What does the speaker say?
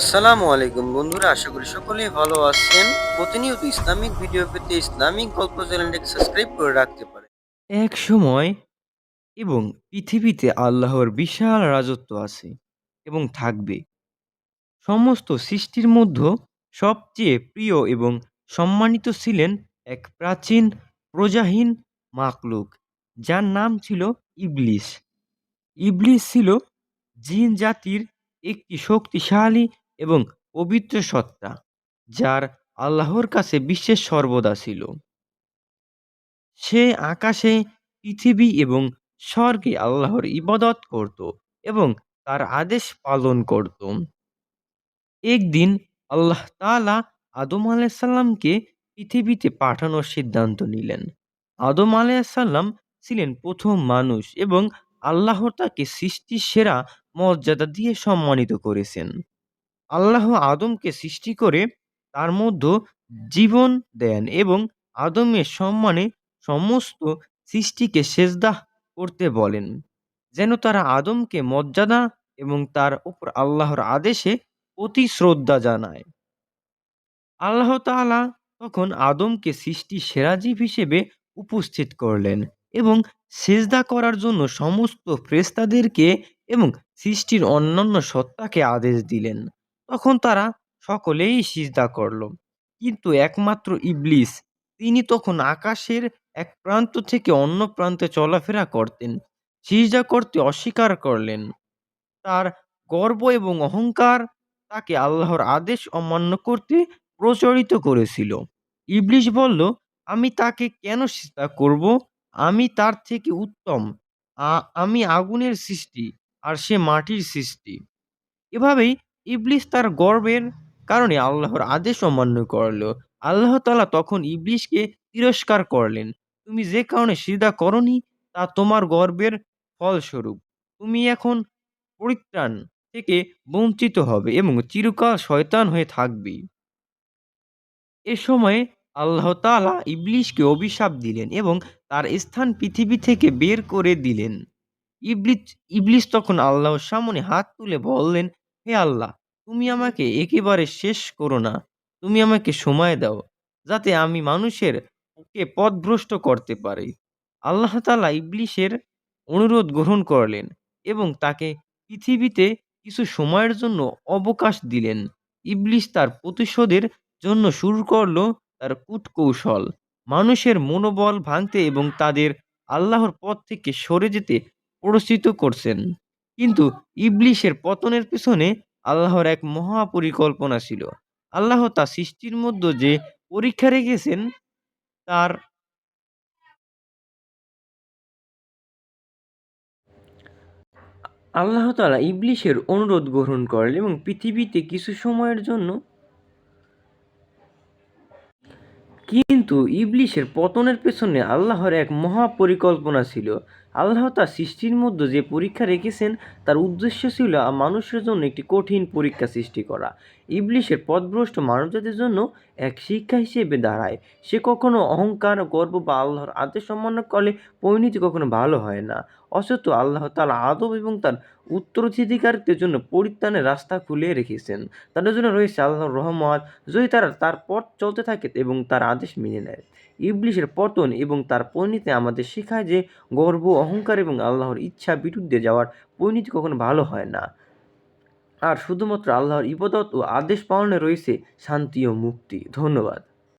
আসসালামু আলাইকুম বন্ধুরা, আশা করি সকলেই ভালো আছেন। প্রতিনিয়ত ইসলামিক ভিডিও পেতে ইসলামিক গল্প চ্যানেলটিকে সাবস্ক্রাইব করে রাখতে পারেন। এক সময় এবং পৃথিবীতে আল্লাহর বিশাল রাজত্ব আছে এবং থাকবে। সমস্ত সৃষ্টির মধ্যে সবচেয়ে প্রিয় এবং সম্মানিত ছিলেন এক প্রাচীন প্রজাহীন মাকলুক যার নাম ছিল ইবলিস। ইবলিস ছিল জিন জাতির একটি শক্তিশালী এবং পবিত্র সত্তা, যার আল্লাহর কাছে বিশ্বের সর্বদা ছিল। সে আকাশে পৃথিবী এবং স্বর্গে আল্লাহর ইবাদত করত এবং তার আদেশ পালন করত। একদিন আল্লাহ তাআলা আদম আলাইসাল্লামকে পৃথিবীতে পাঠানোর সিদ্ধান্ত নিলেন। আদম আলাইসাল্লাম ছিলেন প্রথম মানুষ এবং আল্লাহ তাকে সৃষ্টির সেরা মর্যাদা দিয়ে সম্মানিত করেছেন। আল্লাহ আদমকে সৃষ্টি করে তার মধ্যে জীবন দেন এবং আদমের সম্মানে সমস্ত সৃষ্টিকে সেজদাহ করতে বলেন। যেন তারা আদমকে মর্যাদা এবং তার উপর আল্লাহর আদেশে অতি শ্রদ্ধা জানায়। আল্লাহ তাআলা তখন আদমকে সৃষ্টি সেরাজীব হিসেবে উপস্থিত করলেন এবং সেজদা করার জন্য সমস্ত ফ্রেস্তাদেরকে এবং সৃষ্টির অন্যান্য সত্তাকে আদেশ দিলেন। তখন তারা সকলেই সিজদা করল। কিন্তু একমাত্র ইবলিস, তিনি তখন আকাশের এক প্রান্ত থেকে অন্য প্রান্তে চলাফেরা করতেন, সিজদা করতে অস্বীকার করলেন। তার গর্ব এবং অহংকার তাকে আল্লাহর আদেশ অমান্য করতে প্রচলিত করেছিল। ইবলিশ বলল, আমি তাকে কেন সিজদা করব? আমি তার থেকে উত্তম। আমি আগুনের সৃষ্টি আর সে মাটির সৃষ্টি। এভাবেই ইবলিস তার গর্বের কারণে আল্লাহর আদেশ অমান্য করল। আল্লাহ তালা তখন ইবলিসকে তিরস্কার করলেন, তুমি যে কারণে সিজদা করনি, তা তোমার গর্বের ফলস্বরূপ। তুমি এখন পরিত্রাণ থেকে বঞ্চিত হবে এবং চিরকাল শয়তান হয়ে থাকবে। এ সময়ে আল্লাহ তালা ইবলিশকে অভিশাপ দিলেন এবং তার স্থান পৃথিবী থেকে বের করে দিলেন। ইবলিস ইবলিস তখন আল্লাহর সামনে হাত তুলে বললেন হে আল্লাহ, তুমি আমাকে একেবারে শেষ করো না। তুমি আমাকে সময় দাও, যাতে আমি মানুষের কে পথভ্রষ্ট করতে পারি। আল্লাহ তাআলা ইবলিসের অনুরোধ গ্রহণ করলেন এবং তাকে পৃথিবীতে কিছু সময়ের জন্য অবকাশ দিলেন। ইবলিশ তার প্রতিশোধের জন্য শুরু করল তার কূটকৌশল। মানুষের মনোবল ভাঙতে এবং তাদের আল্লাহর পথ থেকে সরে যেতে প্ররোচিত করছেন। কিন্তু ইবলিশের পতনের পেছনে আল্লাহর এক মহা পরিকল্পনা ছিল। আল্লাহ তা সৃষ্টির মধ্যে যে পরীক্ষা রেখেছেন, তার আল্লাহ তাআলা ইবলিশের অনুরোধ গ্রহণ করেন এবং পৃথিবীতে কিছু সময়ের জন্য কিন্তু ইবলিশের পতনের পেছনে আল্লাহর এক মহা পরিকল্পনা ছিল। আল্লাহ তার সৃষ্টির মধ্যে যে পরীক্ষা রেখেছেন, তার উদ্দেশ্য ছিল মানুষের জন্য একটি কঠিন পরীক্ষা সৃষ্টি করা। ইবলিশের পথভ্রষ্ট মানবজাতির জন্য এক শিক্ষা হিসেবে দাঁড়ায়। সে কখনো অহংকার, গর্ব বা আল্লাহর আদেশ সম্মান করলে পরিণতি কখনো ভালো হয় না। অসত্য আল্লাহ তার আদব এবং তার উত্তরাধিকারীদের জন্য পরিত্রাণের রাস্তা খুলে রেখেছেন। তাদের জন্য রয়েছে আল্লাহর রহমত। যদি তারা তার পথ চলতে থাকে এবং তার আদেশ মেনে নেয়। ইবলিশের পতন এবং তার পরিণতি আমাদের শেখায় যে গর্ব অহংকার এবং আল্লাহর ইচ্ছা বিরুদ্ধে যাওয়ার পরিণতি কখনো ভালো হয় না। আর শুধুমাত্র আল্লাহর ইবাদত ও আদেশ পালনে রয়েছে শান্তি ও মুক্তি। ধন্যবাদ।